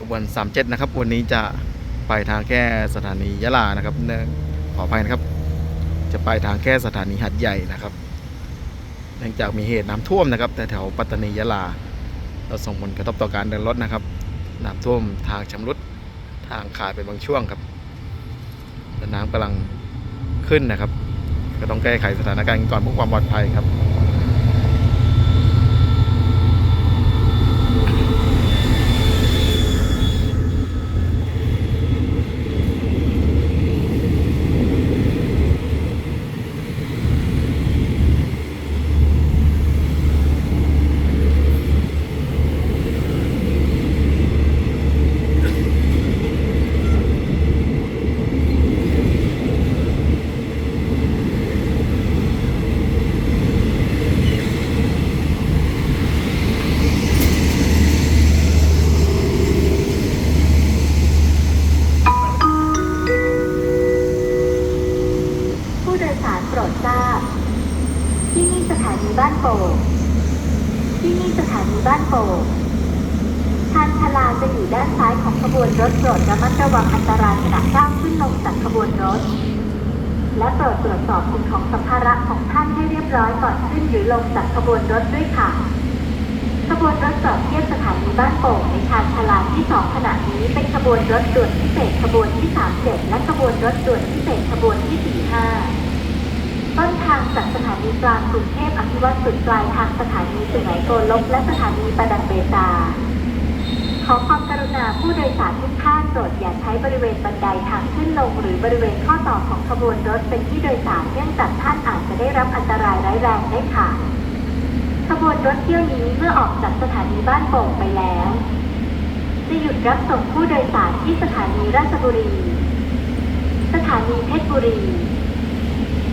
ขบวน 37 นะครับ วันนี้จะไปทางแค่สถานียะลานะครับเนื่องขออภัยนะครับ จะไปทางแค่สถานีหัดใหญ่นะครับ เนื่องจากมีเหตุน้ำท่วมนะครับแต่แถวปัตตานียะลาเราส่งผลกระทบต่อการเดินรถนะครับน้ำท่วมทางชำรุดทางขาดเป็นบางช่วงครับและน้ำกำลังขึ้นนะครับ ก็ต้องแก้ไขสถานการณ์ก่อนเพื่อความปลอดภัยครับ ทราบ ที่นี่สถานีบ้านโป่งที่นี่สถานีบ้านโป่งชานชาลาจะอยู่ด้านซ้ายของขบวนรถโปรดระมัดระวังอันตรายขณะก้าวขึ้นลงจากขบวนรถ และโปรดตรวจสอบสิ่งของสัมภาระของท่านให้เรียบร้อยก่อนขึ้นหรือลงจากขบวนรถด้วยค่ะ ขบวนรถจอดเทียบสถานีบ้านโป่งในชานชาลาที่สองขณะนี้เป็นขบวนรถด่วนพิเศษขบวนที่37และขบวนรถด่วนพิเศษขบวนที่45 ต้นทางจากสถา นีกลางกรุงเทพอภิวัตสุดปลายทางสถานีสุไหงโกลกและสถานีประดังเบซาขอความกรุณาผู้โดยสารทุกท่านโปรดอย่าใช้บริเวณบันไดทางขึ้นลง หรือบริเวณข้อต่อของขบวนรถเป็นที่โดยสารเนื่องจากท่านอาจจะได้รับอันตรายร้ายแรงได้ค่ะ ขบวนรถเที่ยวนี้เมื่อออกจากสถานีบ้านโป่งไปแล้วจะหยุดรับส่งผู้โดยสารที่สถานีราชบุรี สถานีเพชรบุรี